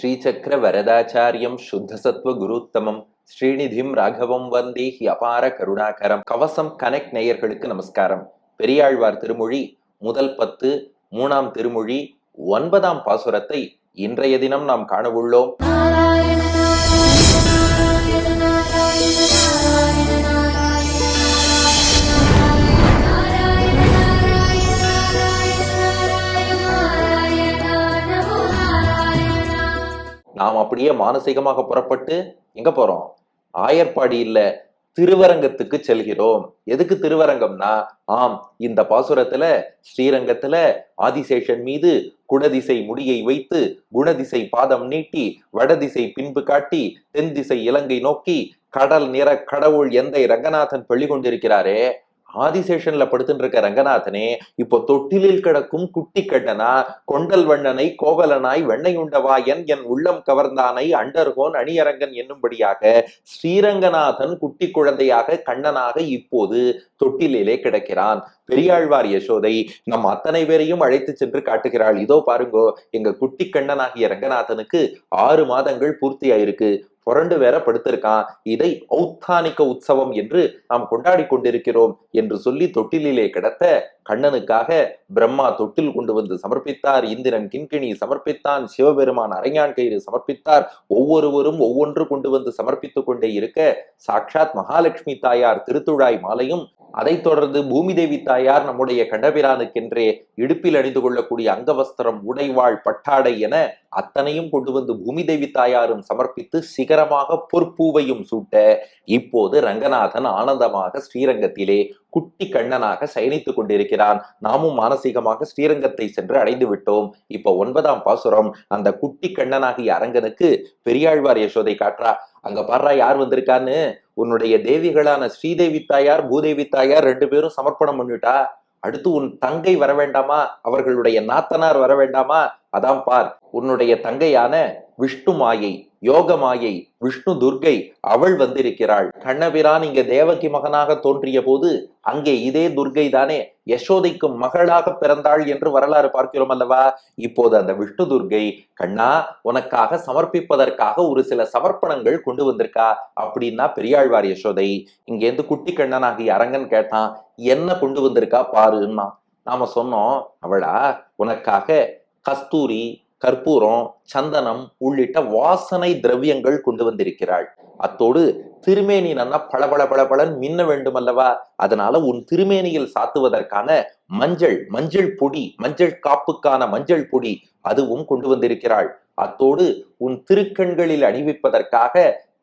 ஸ்ரீசக்கர வரதாச்சாரியம் சுத்தசத்வ குருத்தமம். ஸ்ரீநிதிம் ராகவம் வந்தே he அபார கருணாகரம். கவசம் connect நேயர்களுக்கு நமஸ்காரம். பெரியாழ்வார் திருமொழி முதல் பத்து மூணாம் திருமொழி ஒன்பதாம் பாசுரத்தை இன்றைய தினம் நாம் காணவுள்ளோம் நாம் அப்படியே மானசீகமாக புறப்பட்டு எங்க போறோம்? ஆயர்பாடி இல்ல திருவரங்கத்துக்கு செல்கிறோம். எதுக்கு திருவரங்கம்னா ஆம் இந்த பாசுரத்துல ஸ்ரீரங்கத்துல ஆதிசேஷன் மீது குணதிசை முடியை வைத்து குணதிசை பாதம் நீட்டி வடதிசை பின்பு காட்டி தென் திசை இலங்கை நோக்கி கடல் நிற கடவுள் எந்தை ரங்கநாதன் பள்ளி கொண்டிருக்கிறாரே ஆதிசேஷன்ல படுத்துட்டு இருக்க ரங்கநாதனே இப்போ தொட்டிலில் கிடக்கும் குட்டி கண்ணனா கொண்டல் வண்ணனை கோவலனாய் வெண்ணை உண்டவாயன் என் உள்ளம் கவர்ந்தானை அண்டர்கோன் அணியரங்கன் என்னும்படியாக ஸ்ரீரங்கநாதன் குட்டி குழந்தையாக கண்ணனாக இப்போது தொட்டிலே கிடக்கிறான். பெரியாழ்வார் யசோதை நம் அத்தனை பேரையும் அழைத்து சென்று காட்டுகிறாள். இதோ பாருங்கோ எங்க குட்டி கண்ணனாகிய ரங்கநாதனுக்கு ஆறு மாதங்கள் பூர்த்தியாயிருக்கு. புரண்டு வேற படுத்திருக்கான். இதை ஔத்தானிக்க உற்சவம் என்று நாம் கொண்டாடி கொண்டிருக்கிறோம் என்று சொல்லி தொட்டிலிலே கிடத்த கண்ணனுக்காக பிரம்மா தொட்டில் கொண்டு வந்து சமர்ப்பித்தார். இந்திரன் கிண்கிணி சமர்ப்பித்தான். சிவபெருமான் அரைஞான் கயிறு சமர்ப்பித்தார். ஒவ்வொருவரும் ஒவ்வொன்று கொண்டு வந்து சமர்ப்பித்துக் கொண்டே இருக்க சாட்சாத் மகாலட்சுமி தாயார் திருத்துழாய் மாலையும் அதைத் தொடர்ந்து பூமி தேவி தாயார் நம்முடைய கண்டபிரானுக்கென்றே இடுப்பில் அணிந்து கொள்ளக்கூடிய அங்கவஸ்திரம் உடைவாள் பட்டாடை என அத்தனையும் கொண்டு வந்து பூமி தேவி தாயாரும் சமர்ப்பித்து சிகரமாக பொற்பூவையும் சூட்ட இப்போது ரங்கநாதன் ஆனந்தமாக ஸ்ரீரங்கத்திலே குட்டி கண்ணனாக சயனித்துக் கொண்டிருக்கிறான். நாமும் மானசீகமாக ஸ்ரீரங்கத்தை சென்று அடைந்து விட்டோம். இப்ப ஒன்பதாம் பாசுரம். அந்த குட்டி கண்ணனாகிய அரங்கனுக்கு பெரியாழ்வார் யசோதை காட்டுறா அங்க பாடுறா யார் வந்திருக்கான்னு? உன்னுடைய தேவிகளான ஸ்ரீதேவி தாயார் பூதேவி தாயார் ரெண்டு பேரும் சமர்ப்பணம் பண்ணிட்டா. அடுத்து உன் தங்கை வர வேண்டாமா? அவர்களுடைய நாத்தனார் வர வேண்டாமா? அதான் பார் உன்னுடைய தங்கையான விஷ்ணு மாயை. யோக மாயை விஷ்ணு துர்கை அவள் வந்திருக்கிறாள். கண்ணபிரான் இங்க தேவகி மகனாக தோன்றிய போது அங்கே இதே துர்கை தானே யசோதைக்கு மகளாக பிறந்தாள் என்று வரலாறு பார்க்கிறோம் அல்லவா? இப்போது அந்த விஷ்ணு துர்கை கண்ணா உனக்காக சமர்ப்பிப்பதற்காக ஒரு சில சமர்ப்பணங்கள் கொண்டு வந்திருக்கா? அப்படின்னா பெரியாழ்வார் யசோதை இங்கேருந்து குட்டி கண்ணனாகி அரங்கன் கேட்டான் என்ன கொண்டு வந்திருக்கா பாருன்னா நாம சொன்னோம் அவளா உனக்காக கஸ்தூரி கற்பூரம் சந்தனம் உள்ளிட்ட வாசனை திரவியங்கள் கொண்டு வந்திருக்கிறாள். அத்தோடு திருமேனி நன்னா பளபள பளபளன் மின்ன வேண்டும் அல்லவா அதனால உன் திருமேனியில் சாத்துவதற்கான மஞ்சள் மஞ்சள் பொடி மஞ்சள் காப்புக்கான மஞ்சள் பொடி அதுவும் கொண்டு வந்திருக்கிறாள். அத்தோடு உன் திருக்கண்களில் அணிவிப்பதற்காக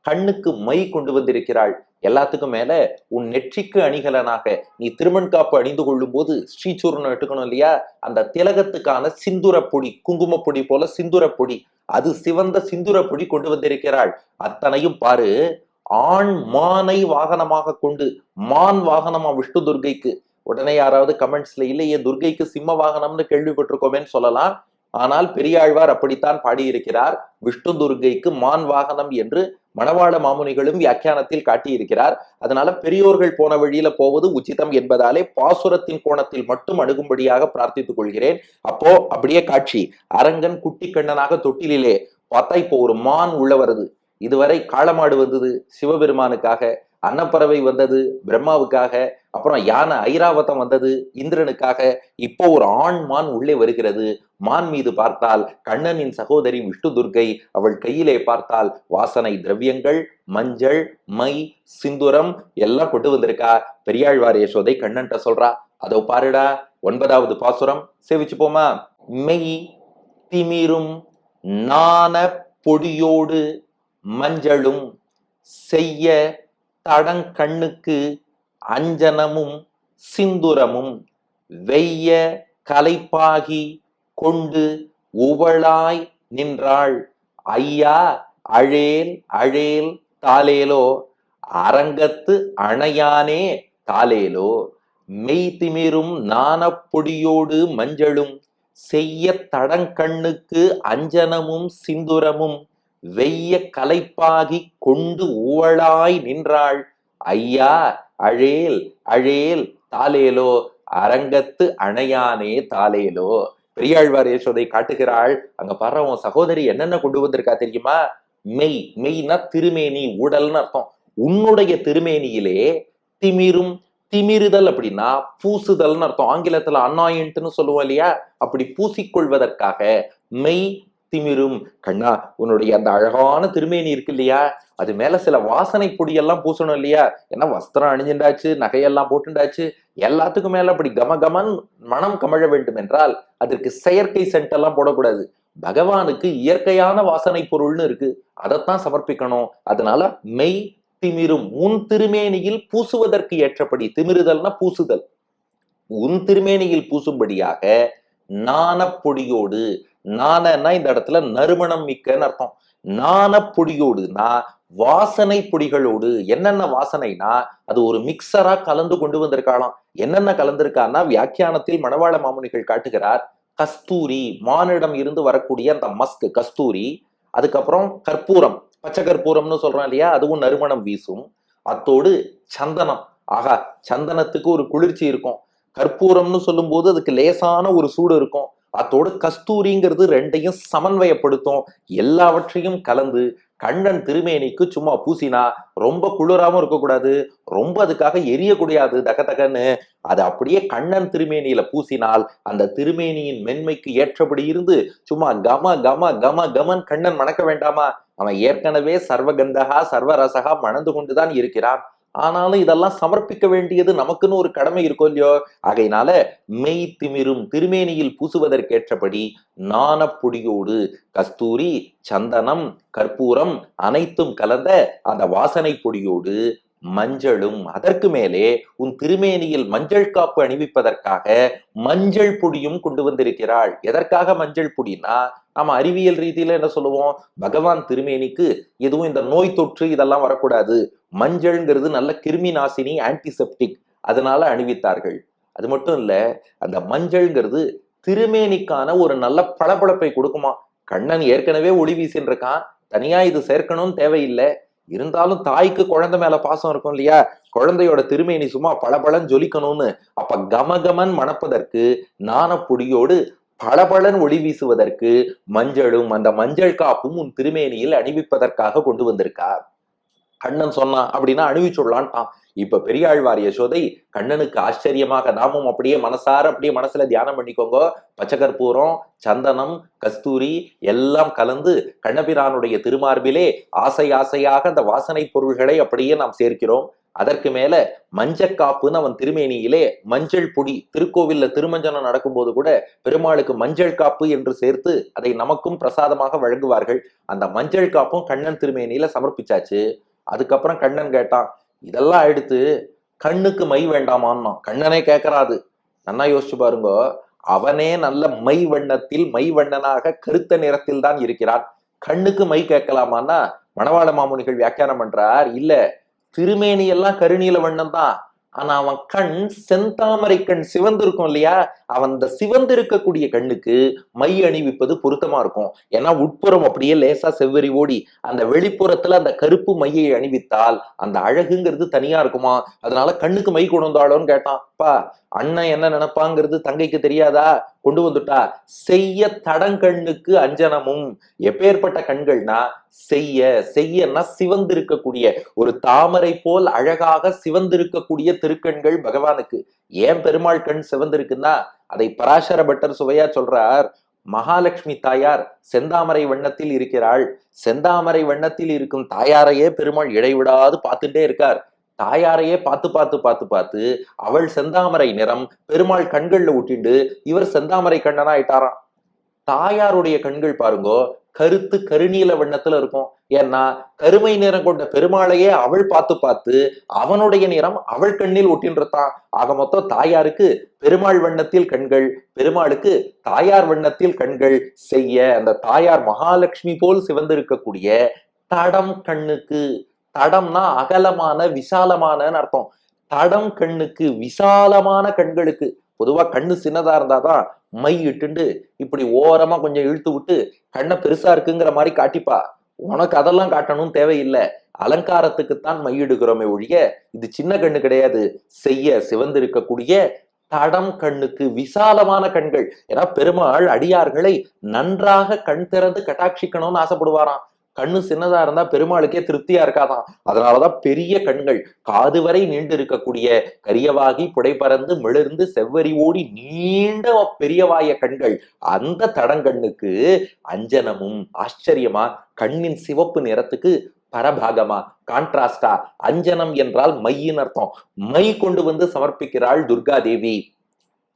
கண்ணுக்கு மை கொண்டு வந்திருக்கிறாள். எல்லாத்துக்கும் மேல உன் நெற்றிக்கு அணிகலனாக நீ திருமண் காப்பு அணிந்து கொள்ளும் போது ஸ்ரீசூர்ணம் எடுக்கணும் இல்லையா? அந்த திலகத்துக்கான சிந்துர பொடி குங்கும பொடி போல சிந்துர பொடி அது சிவந்த சிந்துர பொடி கொண்டு வந்திருக்கிறாள். அத்தனையும் பாரு ஆண் மானை வாகனமாக கொண்டு மான் வாகனமா விஷ்ணு துர்கைக்கு. உடனே யாராவது கமெண்ட்ஸ்ல இல்லையே துர்கைக்கு சிம்ம வாகனம்னு கேள்விப்பட்டிருக்கோமேன்னு சொல்லலாம். ஆனால் பெரியாழ்வார் அப்படித்தான் பாடியிருக்கிறார். விஷ்ணு துர்கைக்கு மான் வாகனம் என்று மணவாள மாமுனிகளும் வியாக்கியானத்தில் காட்டியிருக்கிறார். அதனால பெரியோர்கள் போன வழியில போவது உச்சிதம் என்பதாலே பாசுரத்தின் கோணத்தில் மட்டும் அணுகும்படியாக பிரார்த்தித்துக் கொள்கிறேன். அப்போ அப்படியே காட்சி. அரங்கன் குட்டி கண்ணனாக தொட்டிலே பார்த்தா இப்போ ஒரு மான் உள்ள வருது. இதுவரை காளமாடு வந்தது சிவபெருமானுக்காக அன்னப்பறவை வந்தது பிரம்மாவுக்காக அப்புறம் யானை ஐராவதம் வந்தது. இந்திரனுக்காக இப்போ ஒரு ஆண் மான் உள்ளே வருகிறது. மான் மீது பார்த்தால் கண்ணனின் சகோதரி விஷ்ணு துர்கை அவள் கையிலே பார்த்தால் வாசனை திரவியங்கள் மஞ்சள் மை சிந்துரம் எல்லாம் கொண்டு வந்திருக்கா. பெரியாழ்வார் யசோதை கண்ணன்ட்ட சொல்றா அதோ பாருடா ஒன்பதாவது பாசுரம் சேவிச்சு போமா? மெய் திமிரும் நாண பொடியோடு மஞ்சளும் செய்ய தடங்கண்ணுக்கு அஞ்சனமும் சிந்துரமும் வெய்ய கலைப்பாகி கொண்டு உவளாய் நின்றாள். ஐயா அழேல் அழேல் தாலேலோ அரங்கத்து அணையானே தாலேலோ மெய்திமிரும் நாணப்பொடியோடு மஞ்சளும் செய்ய தடங்கண்ணுக்கு அஞ்சனமும் சிந்துரமும் வெய்ய கலைப்பாகி கொண்டு உவளாய் நின்றாள். ஐயா அழேல் அழேல் தாலேலோ அரங்கத்து அணையானே தாலேலோ பெரியாழ்வார் யசோதை காட்டுகிறாள் அங்க பாரு உன் சகோதரி என்னென்ன கொண்டு வந்திருக்கா தெரியுமா? மெய் மெய்னா திருமேனி உடல்னு அர்த்தம். உன்னுடைய திருமேனியிலே திமிரும் திமிருதல் அப்படின்னா பூசுதல்னு அர்த்தம். ஆங்கிலத்துல அன்னாயின்ட்னு சொல்லுவோம் இல்லையா? அப்படி பூசிக்கொள்வதற்காக மெய் திமிரும். கண்ணா உன்னுடைய அந்த அழகான திருமேனி இருக்கு இல்லையா? அது மேல சில வாசனை பொடியெல்லாம் பூசணும் இல்லையா? ஏன்னா வஸ்திரம் அணிஞ்சுண்டாச்சு நகையெல்லாம் போட்டுண்டாச்சு எல்லாத்துக்கும் மேல அப்படி கம கமன் மனம் கமழ வேண்டும் என்றால் அதற்கு செயற்கை சென்ட் எல்லாம் போடக்கூடாது. பகவானுக்கு இயற்கையான வாசனை பொருள்னு இருக்கு. அதைத்தான் சமர்ப்பிக்கணும். அதனால மெய் திமிரும். உன் திருமேனியில் பூசுவதற்கு ஏற்றபடி திமிருதல்னா பூசுதல். உன் திருமேனியில் பூசும்படியாக நாணப்பொடியோடு நானன்னா இந்த இடத்துல நறுமணம் மிக்கன்னு அர்த்தம். நான பொடியோடுனா வாசனை பொடிகளோடு என்னென்ன வாசனைனா அது ஒரு மிக்சரா கலந்து கொண்டு வந்திருக்காளாம். என்னென்ன கலந்திருக்கான்னா வியாக்கியானத்தில் மணவாள மாமுனிகள் காட்டுகிறார் கஸ்தூரி மானிடம் இருந்து வரக்கூடிய அந்த மஸ்க் கஸ்தூரி அதுக்கப்புறம் கற்பூரம் பச்சை கற்பூரம்னு சொல்றோம் இல்லையா அதுவும் நறுமணம் வீசும். அத்தோடு சந்தனம் ஆகா சந்தனத்துக்கு ஒரு குளிர்ச்சி இருக்கும். கற்பூரம்னு சொல்லும்போது அதுக்கு லேசான ஒரு சூடு இருக்கும். அத்தோடு கஸ்தூரிங்கிறது ரெண்டையும் சமன்வயப்படுத்தும். எல்லாவற்றையும் கலந்து கண்ணன் திருமேனிக்கு சும்மா பூசினா ரொம்ப குளிராவும் இருக்கக்கூடாது ரொம்ப அதுக்காக எரியக்கூடாது தக தகன்னு. அது அப்படியே கண்ணன் திருமேனியில பூசினால் அந்த திருமேனியின் மென்மைக்கு ஏற்றபடி இருந்து சும்மா கம கம கம கமன் கண்ணன் மணக்க வேண்டாமா? அவன் ஏற்கனவே சர்வகந்தகா சர்வரசகா மணந்து கொண்டுதான் இருக்கிறான். ஆனாலும் இதெல்லாம் சமர்ப்பிக்க வேண்டியது நமக்குன்னு ஒரு கடமை இருக்கும் இல்லையோ? ஆகையினால மெய் திமிரும் திருமேனியில் பூசுவதற்கேற்றபடி நாணப்பொடியோடு கஸ்தூரி சந்தனம் கற்பூரம் அனைத்தும் கலந்த அந்த வாசனை பொடியோடு மஞ்சளும் அதற்கு மேலே உன் திருமேனியில் மஞ்சள் காப்பு அணிவிப்பதற்காக மஞ்சள் பொடியும் கொண்டு வந்திருக்கிறாள். எதற்காக மஞ்சள் பொடினா நாம அறிவியல் ரீதியில என்ன சொல்லுவோம்? பகவான் திருமேனிக்கு எதுவும் இந்த நோய் தொற்று இதெல்லாம் வரக்கூடாது. மஞ்சள்ங்கிறது நல்ல கிருமி நாசினி ஆன்டிசெப்டிக் அதனால அணிவித்தார்கள். அது மட்டும் இல்ல அந்த மஞ்சள்ங்கிறது திருமேனிக்கான ஒரு நல்ல பளபளப்பை கொடுக்குமா? கண்ணன் ஏற்கனவே ஒளி வீசின்னு இருக்கான் தனியா இது சேர்க்கணும்னு தேவையில்லை. இருந்தாலும் தாய்க்கு குழந்தை மேல பாசம் இருக்கும் இல்லையா? குழந்தையோட திருமேனி சும்மா பளபளன்னு ஜொலிக்கணும்னு. அப்ப கமகமன் மணப்பதற்கு நாணப்பொடியோடு பளபளன் ஒளி வீசுவதற்கு மஞ்சளும் அந்த மஞ்சள் காப்பும் உன் திருமேனியில் அணிவிப்பதற்காக கொண்டு வந்திருக்கா? கண்ணன் சொன்னான் அப்படின்னா அணிவிச்சுடலான்ட்டான் இப்ப பெரியாழ்வார் யசோதை கண்ணனுக்கு ஆச்சரியமாக நாமும் அப்படியே மனசார அப்படியே மனசுல தியானம் பண்ணிக்கோங்க. பச்சை கற்பூரம் சந்தனம் கஸ்தூரி எல்லாம் கலந்து கண்ணபிரானுடைய திருமார்பிலே ஆசை ஆசையாக அந்த வாசனை பொருள்களை அப்படியே நாம் சேர்க்கிறோம். அதற்கு மேல மஞ்சக்காப்புன்னு அவன் திருமேனியிலே மஞ்சள் பொடி திருக்கோவில்ல திருமஞ்சனம் நடக்கும்போது கூட பெருமாளுக்கு மஞ்சள் காப்பு என்று சேர்த்து அதை நமக்கும் பிரசாதமாக வழங்குவார்கள். அந்த மஞ்சள் காப்பும் கண்ணன் திருமேனியில சமர்ப்பிச்சாச்சு. அதுக்கப்புறம் கண்ணன் கேட்டான் இதெல்லாம் எடுத்து கண்ணுக்கு மை வேண்டாமான்னா? கண்ணனே கேட்கறாது நன்னா யோசிச்சு பாருங்க அவனே நல்ல மை வண்ணத்தில் மை வண்ணனாக கருத்த நிறத்தில் தான் இருக்கிறான். கண்ணுக்கு மை கேட்கலாமான்னா மணவாள மாமுனிகள் வியாக்கியானம் பண்றார் இல்ல திருமேனி எல்லாம் கருநீல வண்ணம் தான். ஆனா அவன் கண் செந்தாமரை கண் சிவந்திருக்கும் இல்லையா? அவன் அந்த சிவந்து இருக்கக்கூடிய கண்ணுக்கு மை அணிவிப்பது பொருத்தமா இருக்கும். ஏன்னா உட்புறம் அப்படியே லேசா செவ்வரி ஓடி அந்த வெளிப்புறத்துல அந்த கருப்பு மையை அணிவித்தால் அந்த அழகுங்கிறது தனியா இருக்குமா? அதனால கண்ணுக்கு மை கொண்டு வந்தாளோன்னு கேட்டான். அப்பா அண்ணன் என்ன நினைப்பாங்கிறது தங்கைக்கு தெரியாதா? கொண்டு வந்துட்டா. செய்ய தடங்கண்ணுக்கு அஞ்சனமும். எப்பேற்பட்ட கண்கள்னா செய்ய செய்யன்னா சிவந்திருக்கக்கூடிய. ஒரு தாமரை போல் அழகாக சிவந்திருக்கக்கூடிய திருக்கண்கள் பகவானுக்கு. ஏன் பெருமாள் கண் சிவந்திருக்குன்னா அதை பராசர பட்டர் சுவையா சொல்றார். மகாலட்சுமி தாயார் செந்தாமரை வண்ணத்தில் இருக்கிறாள். செந்தாமரை வண்ணத்தில் இருக்கும் தாயாரையே பெருமாள் இடைவிடாது பார்த்துட்டே இருக்கார். தாயாரையே பார்த்து பார்த்து பார்த்து பார்த்து அவள் செந்தாமரை நிறம் பெருமாள் கண்கள்ல ஊட்டிண்டு இவர் செந்தாமரை கண்ணனா ஆயிட்டாராம். தாயாருடைய கண்கள் பாருங்கோ கருத்து கருநீல வண்ணத்துல இருக்கும். ஏன்னா கருமை நிறம் கொண்ட பெருமாளையே அவள் பார்த்து பார்த்து அவனுடைய நிறம் அவள் கண்ணில் ஒட்டின்றான் ஆக மொத்தம் தாயாருக்கு பெருமாள் வண்ணத்தில் கண்கள் பெருமாளுக்கு தாயார் வண்ணத்தில் கண்கள் செய்ய அந்த தாயார் மகாலட்சுமி போல் சிவந்திருக்கக்கூடிய தடம் கண்ணுக்கு. தடம்னா அகலமான விசாலமானன்னு அர்த்தம். தடம் கண்ணுக்கு விசாலமான கண்களுக்கு. பொதுவா கண்ணு சின்னதா இருந்தாதான் மை இட்டுண்டு இப்படி ஓரமா கொஞ்சம் இழுத்து விட்டு கண்ணை பெருசா இருக்குங்கிற மாதிரி காட்டிப்பா. உனக்கு அதெல்லாம் காட்டணும் தேவையில்லை. அலங்காரத்துக்குத்தான் மையிடுகிறோமே ஒழிய இது சின்ன கண்ணு கிடையாது. செய்ய சிவந்திருக்கக்கூடிய தடம் கண்ணுக்கு விசாலமான கண்கள். ஏன்னா பெருமாள் அடியார்களை நன்றாக கண் திறந்து கட்டாட்சிக்கணும்னு ஆசைப்படுவாராம். கண்ணு சின்னதா இருந்தா பெருமாளுக்கே திருப்தியா இருக்காதாம் அதனாலதான் பெரிய கண்கள் காது வரை நீண்டு இருக்கக்கூடிய கரியவாகி புடைபறந்து மிளர்ந்து செவ்வரி ஓடி நீண்ட பெரியவாய கண்கள். அந்த தடங்கண்ணுக்கு அஞ்சனமும் ஆச்சரியமா கண்ணின் சிவப்பு நிறத்துக்கு பரபாகமா கான்ட்ராஸ்டா அஞ்சனம் என்றால் மையின் அர்த்தம். மை கொண்டு வந்து சமர்ப்பிக்கிறாள் துர்கா தேவி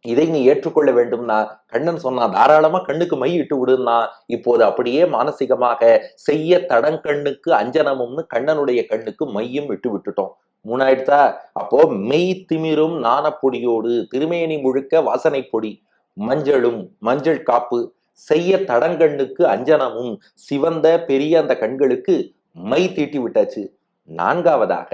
இதை நீ ஏற்றுக்கொள்ள வேண்டும்னா கண்ணன் சொன்னா தாராளமா கண்ணுக்கு மை இட்டு விடுன்னா இப்போது அப்படியே மானசீகமாக செய்ய தடங்கண்ணுக்கு அஞ்சனமும்னு கண்ணனுடைய கண்ணுக்கு மையும் விட்டு விட்டுட்டோம். மூணாயிடுதா அப்போ மெய் திமிரும் நாணப்பொடியோடு திருமேனி முழுக்க வாசனை பொடி மஞ்சளும் மஞ்சள் காப்பு செய்ய தடங்கண்ணுக்கு அஞ்சனமும் சிவந்த பெரிய அந்த கண்களுக்கு மை தீட்டி விட்டாச்சு. நான்காவதாக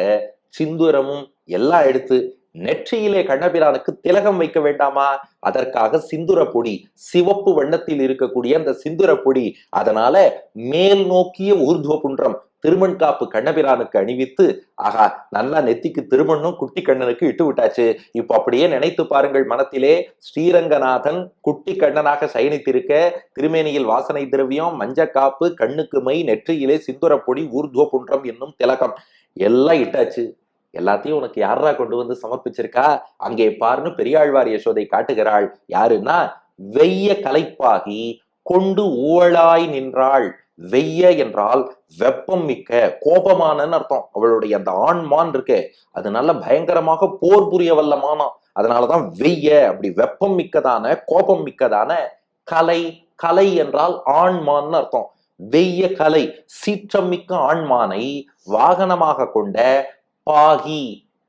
சிந்துரமும் எல்லாம் எடுத்து நெற்றியிலே கண்ணபிரானுக்கு திலகம் வைக்க வேண்டாமா? அதற்காக சிந்துர பொடி சிவப்பு வண்ணத்தில் இருக்கக்கூடிய அந்த சிந்துர பொடி அதனால மேல் நோக்கிய ஊர்துவ புன்றம் திருமண் காப்பு கண்ணபிரானுக்கு அணிவித்து ஆகா நல்லா நெத்திக்கு திருமண்ணும் குட்டி கண்ணனுக்கு இட்டு விட்டாச்சு. இப்ப அப்படியே நினைத்து பாருங்கள் மனத்திலே ஸ்ரீரங்கநாதன் குட்டி கண்ணனாக சயனித்திருக்க திருமேனியில் வாசனை திரவியம் மஞ்ச காப்பு கண்ணுக்கு மை நெற்றியிலே சிந்துர பொடி ஊர்துவ புன்றம் என்னும் திலகம் எல்லாம் இட்டாச்சு. எல்லாத்தையும் உனக்கு யாரா கொண்டு வந்து சமர்ப்பிச்சிருக்கா? அங்கே பாருன்னு பெரியாழ்வார் யசோதை காட்டுகிறாள். யாருன்னா வெய்ய கலைப்பாகி கொண்டு ஊழலாய் நின்றாள். வெய்ய என்றால் வெப்பம் மிக்க கோபமானன்னு அர்த்தம். அவளுடைய அந்த ஆண்மான் இருக்கே. அது நல்ல பயங்கரமாக போர் புரிய வல்லமானம் அதனாலதான் வெய்ய அப்படி வெப்பம் மிக்கதான கோபம் மிக்கதான கலை கலை என்றால் ஆண்மான்னு அர்த்தம். வெய்ய கலை சீற்றம் மிக்க ஆண்மானை வாகனமாக கொண்ட பாகி.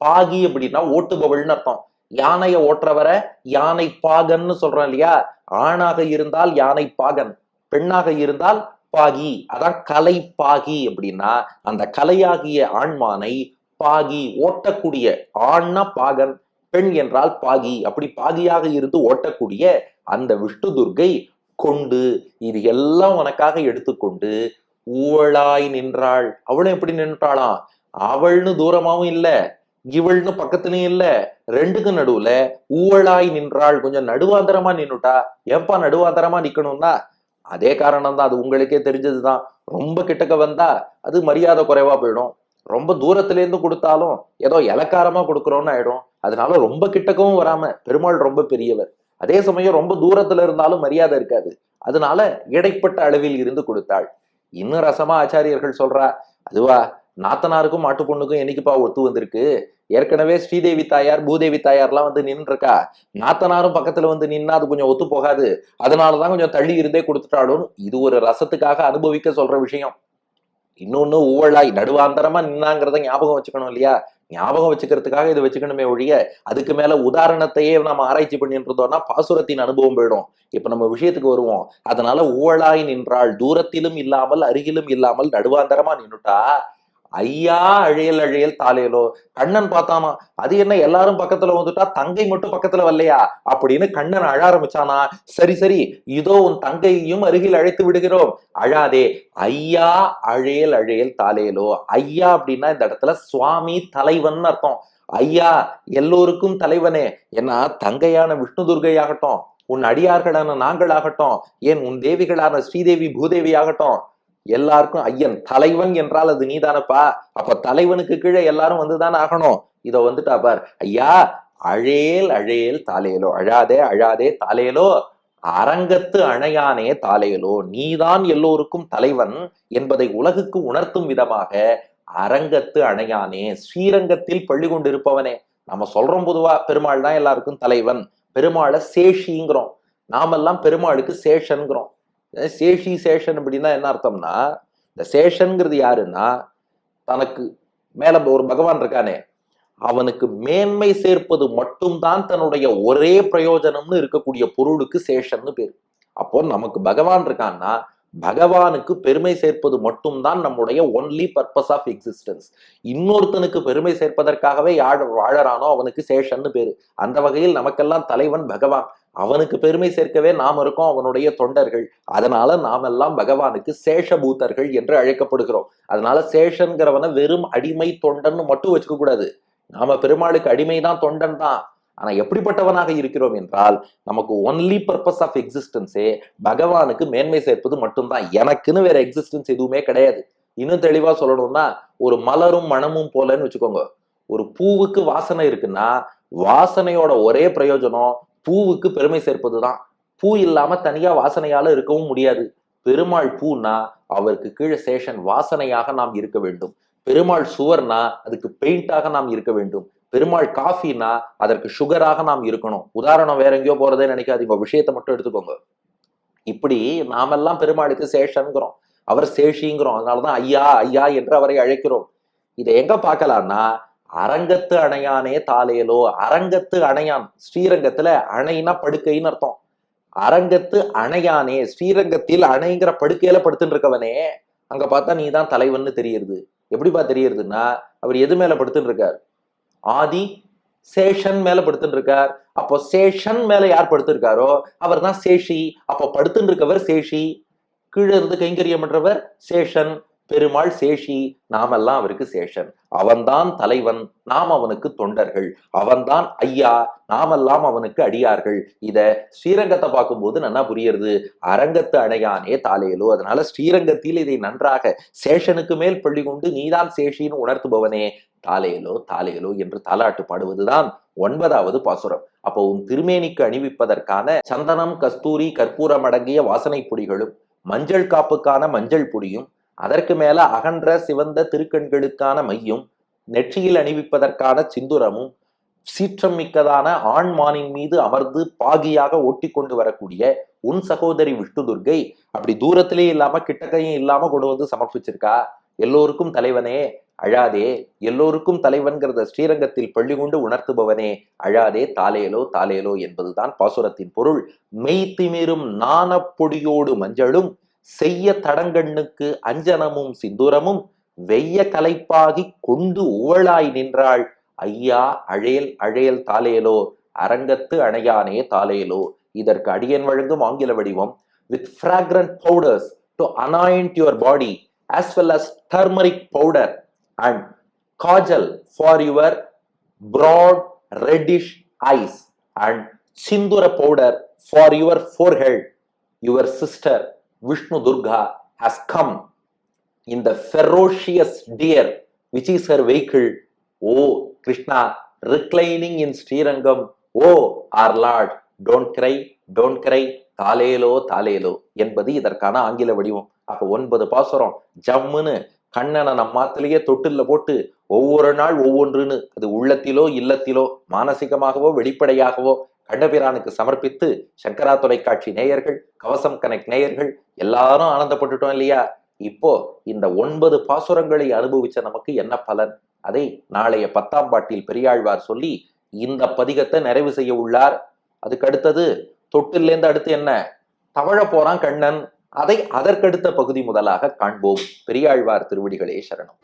பாகி அப்படின்னா ஓட்டுபவள்னு அர்த்தம். யானையை ஓட்டுறவரை யானை பாகன்னு சொல்றோம் இல்லையா? ஆணாக இருந்தால் யானை பாகன் பெண்ணாக இருந்தால் பாகி. அதான் கலை பாகி அப்படின்னா அந்த கலையாகிய ஆண்மானை பாகி ஓட்டக்கூடிய ஆண்னா பாகன் பெண் என்றால் பாகி. அப்படி பாகியாக இருந்து ஓட்டக்கூடிய அந்த விஷ்ணு துர்க்கை கொண்டு இது எல்லாம் உனக்காக எடுத்துக்கொண்டு ஊழாய் நின்றாள். அவளும் எப்படி நின்றாளாம்? அவள்னு தூரமாவும் இல்ல இவள்னு பக்கத்துலயும் இல்ல ரெண்டுக்கும் நடுவுல ஊவலாய் நின்றாள் கொஞ்சம் நடுவாந்தரமா நின்னுட்டா ஏப்பா நடுவாந்தரமா நிக்கணும்னா அதே காரணம் தான் அது உங்களுக்கே தெரிஞ்சதுதான். ரொம்ப கிட்டக்க வந்தா அது மரியாதை குறைவா போயிடும். ரொம்ப தூரத்துல இருந்து கொடுத்தாலும் ஏதோ இலக்காரமா கொடுக்குறோம்னு ஆயிடும். அதனால ரொம்ப கிட்டக்கவும் வராம பெருமாள் ரொம்ப பெரியவர். அதே சமயம் ரொம்ப தூரத்துல இருந்தாலும் மரியாதை இருக்காது. அதனால இடைப்பட்ட அளவில் இருந்து கொடுத்தாள். இன்னும் ரசமா ஆச்சாரியர்கள் சொல்றா அதுவா நாத்தனாருக்கும் மாட்டு பொண்ணுக்கும் என்னைக்குப்பா ஒத்து வந்திருக்கு? ஏற்கனவே ஸ்ரீதேவி தாயார் பூதேவி தாயார்லாம் வந்து நின்றுருக்கா? நாத்தனாரும் பக்கத்துல வந்து நின்னா அது கொஞ்சம் ஒத்து போகாது. அதனாலதான் கொஞ்சம் தள்ளி இருந்தே கொடுத்துட்டாலும் இது ஒரு ரசத்துக்காக அனுபவிக்க சொல்ற விஷயம். இன்னொன்னு ஊழலாய் நடுவாந்தரமா நின்னாங்கிறத ஞாபகம் வச்சுக்கணும் இல்லையா? ஞாபகம் வச்சுக்கிறதுக்காக இதை வச்சுக்கணுமே ஒழிய அதுக்கு மேல உதாரணத்தையே நம்ம ஆராய்ச்சி பண்ணிட்டு இருந்தோம்னா பாசுரத்தின் அனுபவம் போயிடும். இப்ப நம்ம விஷயத்துக்கு வருவோம். அதனால ஊழலாய் நின்றாள் தூரத்திலும் இல்லாமல் அருகிலும் இல்லாமல் நடுவாந்தரமா நின்னுட்டா ஐயா அழையல் அழையல் தாலேலோ கண்ணன் பார்த்தானா அது என்ன எல்லாரும் பக்கத்துல வந்துட்டா தங்கை மட்டும் பக்கத்துல வரலையா? அப்படின்னு கண்ணன் அழ ஆரம்பிச்சானா சரி சரி இதோ உன் தங்கையையும் அருகில் அழைத்து விடுகிறோம். அழாதே ஐயா அழையல் அழையல் தாலேலோ ஐயா அப்படின்னா இந்த இடத்துல சுவாமி தலைவன் அர்த்தம். ஐயா எல்லோருக்கும் தலைவனே ஏன்னா தங்கையான விஷ்ணு துர்கையாகட்டும் உன் அடியார்களான நாங்களாகட்டும் ஏன் உன் தேவிகளான ஸ்ரீதேவி பூதேவி ஆகட்டும் எல்லாருக்கும் ஐயன் தலைவன் என்றால் அது நீதானப்பா. அப்ப தலைவனுக்கு கீழே எல்லாரும் வந்துதான் ஆகணும்? இதோ வந்துட்டா பார். ஐயா அழேல் அழேல் தாலேலோ அழாதே அழாதே தாலேலோ அரங்கத்து அணையானே தாலேலோ நீதான் எல்லோருக்கும் தலைவன் என்பதை உலகுக்கு உணர்த்தும் விதமாக அரங்கத்து அணையானே ஸ்ரீரங்கத்தில் பள்ளி கொண்டிருப்பவனே. நம்ம சொல்றோம் பொதுவா பெருமாள் தான் எல்லாருக்கும் தலைவன். பெருமாளை சேஷிங்கிறோம். நாமெல்லாம் பெருமாளுக்கு சேஷன்கிறோம். சேஷி சேஷன் அப்படின்னா என்ன அர்த்தம்னா இந்த சேஷன்ங்கிறது யாருன்னா தனக்கு மேல ஒரு பகவான் இருக்கானே அவனுக்கு மேன்மை சேர்ப்பது மட்டும்தான் தன்னுடைய ஒரே பிரயோஜனம்னு இருக்கக்கூடிய பொருளுக்கு சேஷன்னு பேரு. அப்போ நமக்கு பகவான் இருக்கான்னா பகவானுக்கு பெருமை சேர்ப்பது மட்டும்தான் நம்முடைய ஒன்லி பர்பஸ் ஆஃப் எக்ஸிஸ்டன்ஸ் இன்னொருத்தனுக்கு பெருமை சேர்ப்பதற்காகவே யாழ் வாழறானோ அவனுக்கு சேஷன்னு பேரு. அந்த வகையில் நமக்கெல்லாம் தலைவன் பகவான். அவனுக்கு பெருமை சேர்க்கவே நாம் இருக்கோம் அவனுடைய தொண்டர்கள். அதனால நாம் எல்லாம் பகவானுக்கு சேஷபூத்தர்கள் என்று அழைக்கப்படுகிறோம். அதனால சேஷன்கிறவனை வெறும் அடிமை தொண்டன்னு மட்டும் வச்சுக்க கூடாது. நாம பெருமாளுக்கு அடிமைதான் தொண்டன் தான் ஆனா எப்படிப்பட்டவனாக இருக்கிறோம் என்றால் நமக்கு ஒன்லி பர்பஸ் ஆஃப் எக்ஸிஸ்டன்ஸே பகவானுக்கு மேன்மை சேர்ப்பது மட்டும்தான். எனக்குன்னு வேற எக்ஸிஸ்டன்ஸ் எதுவுமே கிடையாது. இன்னும் தெளிவா சொல்லணும்னா ஒரு மலரும் மணமும் போலன்னு வச்சுக்கோங்க. ஒரு பூவுக்கு வாசனை இருக்குன்னா வாசனையோட ஒரே பிரயோஜனம் பூவுக்கு பெருமை சேர்ப்பது தான் பூ இல்லாம தனியா வாசனையால இருக்கவும் முடியாது. பெருமாள் பூனா அவருக்கு கீழே சேஷன் வாசனையாக நாம் இருக்க வேண்டும். பெருமாள் சுவர்னா அதுக்கு பெயிண்டாக நாம் இருக்க வேண்டும். பெருமாள் காஃபினா அதற்கு சுகராக நாம் இருக்கணும். உதாரணம் வேற எங்கேயோ போறதே நினைக்காதீங்க. விஷயத்தை மட்டும் எடுத்துக்கோங்க. இப்படி நாமெல்லாம் பெருமாளுக்கு சேஷன்கிறோம் அவர் சேஷிங்கிறோம். அதனாலதான் ஐயா ஐயா என்று அவரை அழைக்கிறோம். இதை எங்க பார்க்கலாம்னா அரங்கத்து அணையானே தாலேலோ அரங்கத்து அணையான் ஸ்ரீரங்கத்துல அணைனா படுக்கைன்னு அர்த்தம். அரங்கத்து அணையானே ஸ்ரீரங்கத்தில் அணைங்கிற படுக்கையில படுத்துட்டு இருக்கவனே அங்க பார்த்தா நீ தான் தலைவன்னு தெரியுது எப்படிப்பா தெரியுதுன்னா அவர் எது மேல படுத்துட்டு இருக்கார் ஆதி சேஷன் மேல படுத்துட்டு இருக்கார் அப்போ சேஷன் மேல யார் படுத்திருக்காரோ அவர் தான் சேஷி. அப்போ படுத்துட்டு இருக்கவர் சேஷி. கீழே இருந்து கைங்கரியம் பண்றவர் சேஷன். பெருமாள் சேஷி நாமெல்லாம் அவருக்கு சேஷன். அவன்தான் தலைவன் நாம் அவனுக்கு தொண்டர்கள். அவன்தான் ஐயா நாமெல்லாம் அவனுக்கு அடியார்கள். இத ஸ்ரீரங்கத்தை பார்க்கும்போது நல்லா புரியுறது. அரங்கத்து அணையானே தாலேலோ. அதனால ஸ்ரீரங்கத்தில் இதை நன்றாக சேஷனுக்கு மேல் பள்ளி கொண்டு நீதான் சேஷின்னு உணர்த்துபவனே. தாலேலோ தாலேலோ என்று தாலாட்டு பாடுவதுதான் ஒன்பதாவது பாசுரம். அப்போ உன் திருமேனிக்கு அணிவிப்பதற்கான சந்தனம் கஸ்தூரி கற்பூரம் அடங்கிய வாசனை பொடிகளும் மஞ்சள் காப்புக்கான மஞ்சள் பொடியும் அதற்கு மேல அகன்ற சிவந்த திருக்கண்களுக்கான மையும் நெற்றியில் அணிவிப்பதற்கான சிந்துரமும் சீற்றம் மிக்கதான ஆண்மானின் மீது அமர்ந்து பாகியாக ஒட்டி கொண்டு வரக்கூடிய உன் சகோதரி விஷ்ணு துர்கை அப்படி தூரத்திலே இல்லாம கிட்டக்கையும் இல்லாம கொண்டு வந்து சமர்ப்பிச்சிருக்கா? எல்லோருக்கும் தலைவனே அழாதே. எல்லோருக்கும் தலைவன்கிறத ஸ்ரீரங்கத்தில் பள்ளி கொண்டு உணர்த்துபவனே அழாதே. தாலேலோ தாலேலோ என்பதுதான் பாசுரத்தின் பொருள். மெய்த்திமிரும் நாணப்பொடியோடு மஞ்சளும் செய்ய தடங்கண்ணுக்கு அஞ்சனமும் சிந்தூரமும் வெய்ய கலைப்பாகி கொண்டு உவளாய் நின்றாள் ஐயா அழையல் அழையல் தாலேலோ அரங்கத்து அணையானே தாலேலோ இதற்கு அடியன் வழங்கும் ஆங்கில வடிவம் with fragrant powders to anoint your body as well as turmeric powder and kajal for your broad reddish eyes and sindoor powder for your forehead your sister vishnu durga has come in the ferocious deer which is her vehicle o krishna reclining in srirangam o our lord don't cry don't cry தாலேலோ தாலேலோ என்பது இதற்கான ஆங்கில வடிவம் அப்ப ஒன்பது பாசுரம் ஜம்முன்னு கண்ணனை நம்மாத்திலேயே தொட்டில்ல போட்டு ஒவ்வொரு நாள் ஒவ்வொன்றுன்னு அது உள்ளத்திலோ இல்லத்திலோ மானசிகமாகவோ வெளிப்படையாகவோ கண்டபிரானுக்கு சமர்ப்பித்து சங்கரா தொலைக்காட்சி நேயர்கள் கவசம் கனெக்ட் நேயர்கள் எல்லாரும் ஆனந்தப்பட்டுட்டோம் இல்லையா? இப்போ இந்த ஒன்பது பாசுரங்களை அனுபவிச்ச நமக்கு என்ன பலன்? அதை நாளைய பத்தாம் பாட்டில் பெரியாழ்வார் சொல்லி இந்த பதிகத்தை நிறைவு செய்ய உள்ளார். அதுக்கு அடுத்தது தொட்டிலேருந்து அடுத்து என்ன? தவழ போறான் கண்ணன். அதை அதற்கடுத்த பகுதி முதலாக காண்போம். பெரியாழ்வார் திருவடிகளே சரணம்.